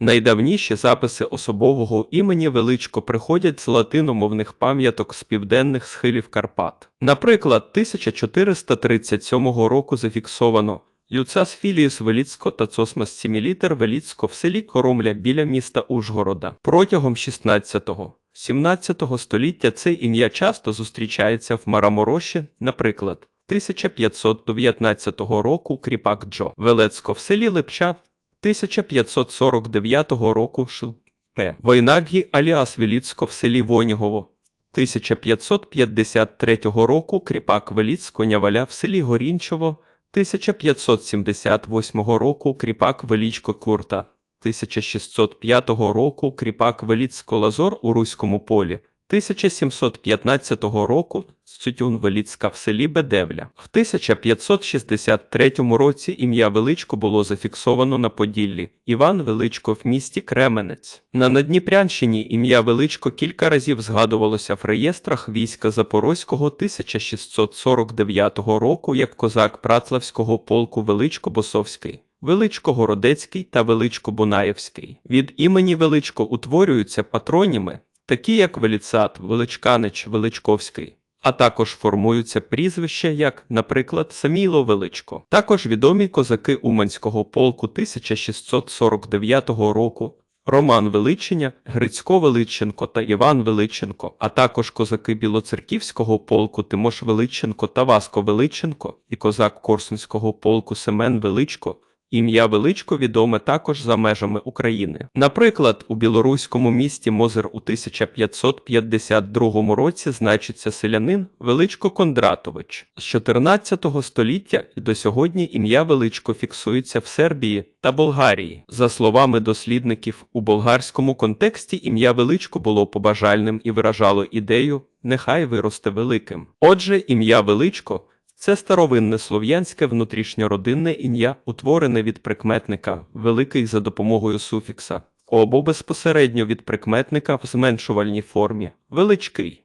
Найдавніші записи особового імені Величко приходять з латиномовних пам'яток з південних схилів Карпат. Наприклад, 1437 року зафіксовано Люцас Філіус Веліцько та Цосмас Сімілітер Веліцько в селі Коромля біля міста Ужгорода. Протягом 16-17 століття це ім'я часто зустрічається в Марамороші, наприклад, 1519 року Кріпак Джо Велецько в селі Липча 1549 року Ш. П. Войнагі аліас Веліцько в селі Вонігово 1553 року Кріпак Веліцько Няваля в селі Горінчово 1578 року Кріпак Велічко Курта 1605 року Кріпак Веліцько Лазор у Руському полі 1715 року Сютюн Веліцька в селі Бедевля. В 1563 році ім'я Величко було зафіксовано на Поділлі. Іван Величко в місті Кременець. На Надніпрянщині ім'я Величко кілька разів згадувалося в реєстрах війська Запорозького 1649 року як козак Працлавського полку Величко Босовський. Величко Городецький та Величко Бунаєвський. Від імені Величко утворюються патроніми, такі як Веліцат, Величканич, Величковський. А також формуються прізвища, як, наприклад, Саміло Величко. Також відомі козаки Уманського полку 1649 року, Роман Величеня, Грицько Величенко та Іван Величенко, а також козаки Білоцерківського полку Тимош Величенко та Васко Величенко і козак Корсунського полку Семен Величко. Ім'я Величко відоме також за межами України. Наприклад, у білоруському місті Мозир у 1552 році значиться селянин Величко Кондратович. З 14 століття до сьогодні ім'я Величко фіксується в Сербії та Болгарії. За словами дослідників, у болгарському контексті ім'я Величко було побажальним і виражало ідею нехай виросте великим. Отже, ім'я Величко. Це старовинне слов'янське внутрішньородинне ім'я, утворене від прикметника великий за допомогою суфікса, або безпосередньо від прикметника в зменшувальній формі величкий.